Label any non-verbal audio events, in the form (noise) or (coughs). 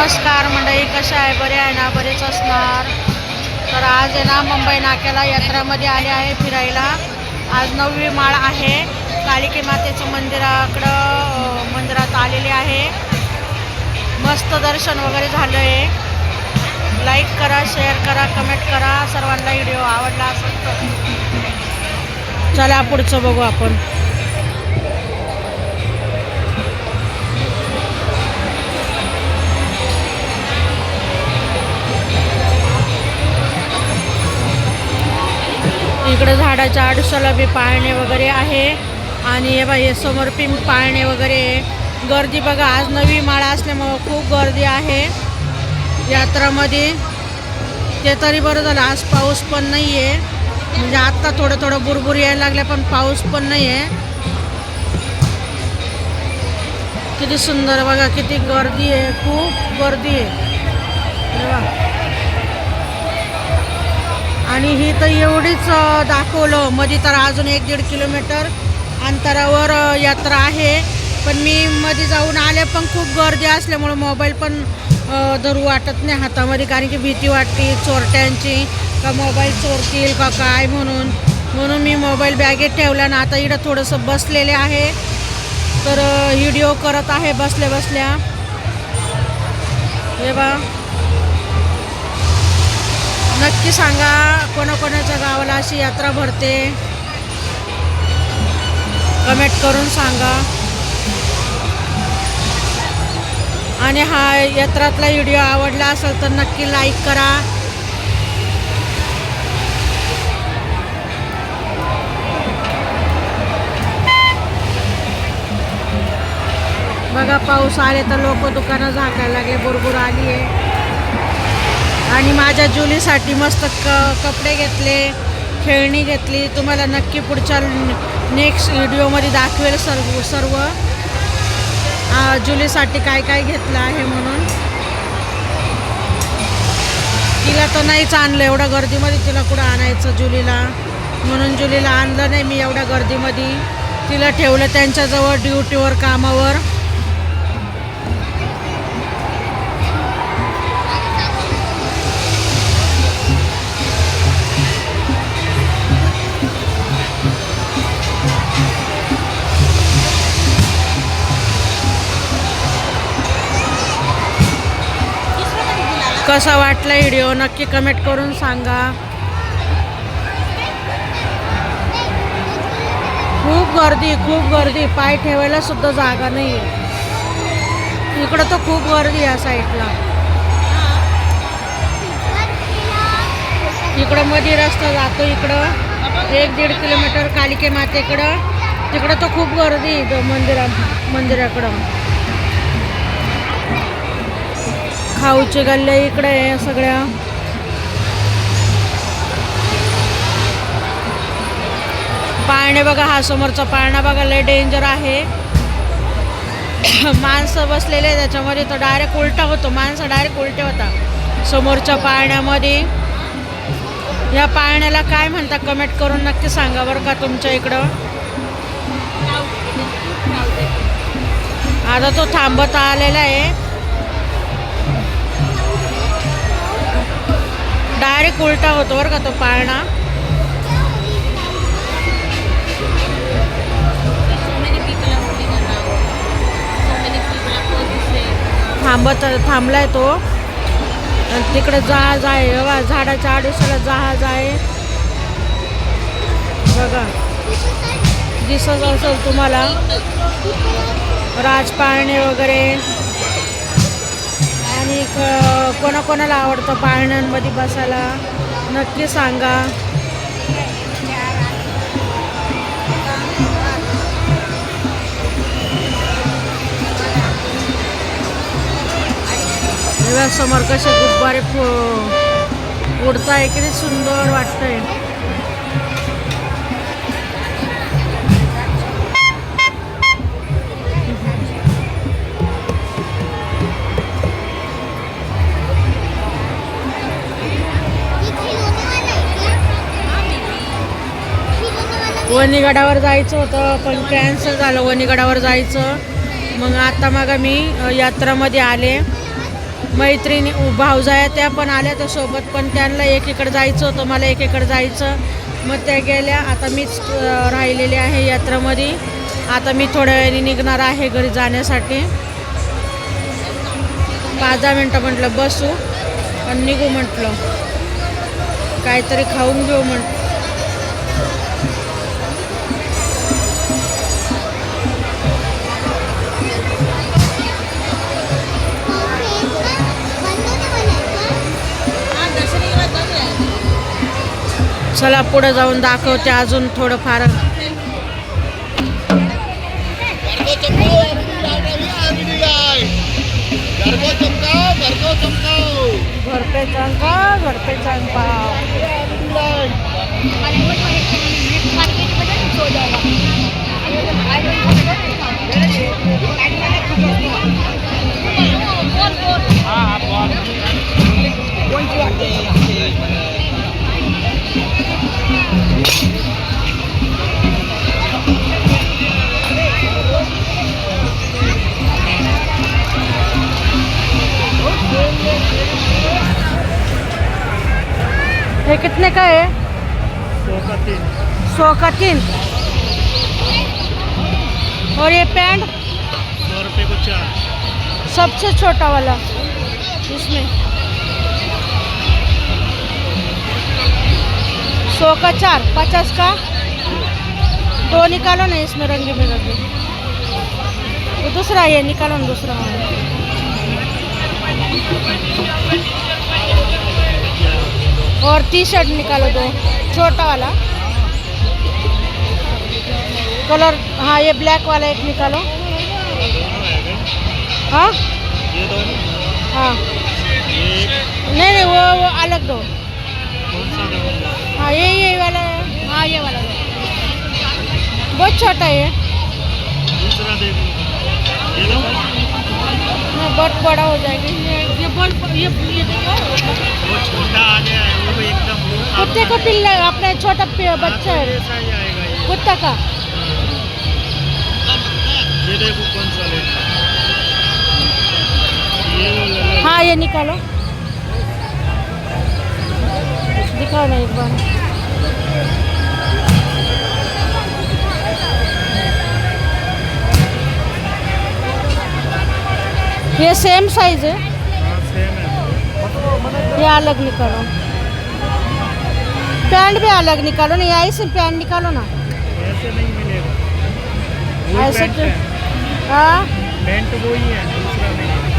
नमस्कार मंडळी कशा आहे? बरे आहे ना? बरेच असणार. तर आज आहे ना मुंबई नाक्याला यात्रामध्ये आले आहे फिरायला. आज नववी माळ आहे. कालिके मातेचं मंदिराकडं मंदिरात आलेले आहे. मस्त दर्शन वगैरे झालं आहे लाईक करा शेअर करा कमेंट करा. सर्वांना व्हिडिओ आवडला असेल तर. चला पुढचं बघू आपण. इकडे झाडाच्या आडूसाला बी पाळणे वगैरे आहे. आणि हे बाई समोर पिंप पाळणे वगैरे आहे. गर्दी बघा आज नवी माळा असल्यामुळं खूप गर्दी आहे. यात्रामध्ये ते तरी बरं झालं आज पाऊस पण नाही आहे म्हणजे आत्ता थोडं थोडं बुरबुर यायला लागल्या पण पाऊस पण नाही आहे किती सुंदर बघा किती गर्दी आहे खूप गर्दी आहे. आणि ही तर एवढीच दाखवलं. मध्ये तर अजून एक दीड किलोमीटर अंतरावर यात्रा आहे. पण मी मध्ये जाऊन आले पण खूप गर्दी असल्यामुळं मोबाईल पण धरू वाटत नाही हातामध्ये. कारण की भीती वाटते चोरट्यांची. का मोबाईल चोरतील का काय म्हणून. म्हणून मी मोबाईल बॅगेत ठेवला ना आता इकडं थोडंसं बसलेले आहे. तर व्हिडिओ करत आहे बसल्या बसल्या. हे बा. नक्की सांगा कोणाकोणाच्या गावाला अशी यात्रा भरते? कमेंट करून सांगा. आणि हा यात्रातला व्हिडिओ आवडला असेल तर नक्की लाईक करा. बघा पाऊस आले तर लोक दुकानं झाकायला लागले बुरबुर आली आहे आणि माझ्या जुलीसाठी मस्त क कपडे घेतले खेळणी घेतली. तुम्हाला नक्की पुढच्या नेक्स्ट व्हिडिओमध्ये दाखवेल सर्व सर्व. जुलीसाठी काय काय घेतलं आहे म्हणून. तिला तर नाहीच आणलं एवढ्या गर्दीमध्ये तिला कुठं आणायचं जुलीला? म्हणून जुलीला आणलं नाही मी एवढ्या गर्दीमध्ये. तिला ठेवलं त्यांच्याजवळ ड्युटीवर कामावर. कसा वाटला व्हिडिओ नक्की कमेंट करून सांगा. खूप गर्दी खूप गर्दी. पाय ठेवायला सुद्धा जागा नाही आहे इकडं तर खूप गर्दी या साईडला इकडं मध्ये रस्ता जातो इकडं. एक दीड किलोमीटर कालिके मातेकडं. तिकडं तर खूप गर्दी मंदिरा मंदिराकडं. खाऊचे गल्ले इकडे आहे सगळ्या. पाळणे बघा हा समोरचा पाळणा बघा लय डेंजर आहे. (coughs) माणसं बसलेले त्याच्यामध्ये तो डायरेक्ट उलटा होतो. माणसं डायरेक्ट उलटे होता. समोरच्या पाळण्यामध्ये. या पाळण्याला काय म्हणता कमेंट करून नक्की सांगा बरं का तुमच्या इकडं. आता तो थांबत आलेला आहे. डायरेक्ट उलटा होतो बरं का तो पाळणा. थांबत थांबलाय तो. तिकडे जहाज आहे बघा झाडाच्या आडोशाला जहाज आहे. बघा दिसत असेल तुम्हाला. राजपाळणे वगैरे. आणि क- कोणाकोणाला आवडतं पाळण्यांमध्ये बसायला? नक्की सांगा. समोर कसे गुब्बारे फु- उडताय किती सुंदर वाटतंय. वणीगडावर जायचं होतं पण कॅन्सल झालं वणीगडावर जायचं. मग आता मग मी यात्रामध्ये आले. मैत्रिणी भाऊजाया त्या पण आल्या त्या सोबत पण त्यांना एकीकडे जायचं होतं मला एकीकडे जायचं. मग त्या गेल्या आता मीच राहिलेले राहिलेली आहे यात्रामध्ये. आता मी थोड्या वेळाने निघणार आहे घरी जाण्यासाठी. पाच दहा मिनटं म्हटलं बसू. आणि निघू म्हटलं. काहीतरी खाऊन घेऊ म्हटलं. चला पुढे जाऊन दाखवते अजून थोडंफार. घरपे चांका घरपे चांका. हे? कितने का है? सौ का तीन। और ये पैंट? सौ रुपये को चार। सबसे छोटा वाला। इसमें। सौ का चार। पचास का? दो निकालो ना इसमें रंग बिरंगे वो दूसरा ये निकालो ना दूसरा और टी शर्ट निकालो दो छोटा वाला। कलर हाँ ये ब्लैक वाला एक निकालो। हाँ? हाँ। नहीं नहीं वो वो अलग दो। हाँ ये ये वाला है हाँ ये वाला दो। बहुत छोटा है ये। हाँ, बहुत बड़ा हो जाएगा। कुत्ते का पिल्ला, अपने छोटा बच्चा है। कुत्ता का। ये देखो कौन सा लेना है। ये निकालो। दिखाओ ना एक बार। ये सेम साइज़ है। है ये अलग निकालो पैंट भी अलग निकालो ना यही से पैंट निकालो ना ऐसे नहीं मिलेगा वो ऐसे पैंट तो है हाँ पैंट वो ही है दूसरा नहीं है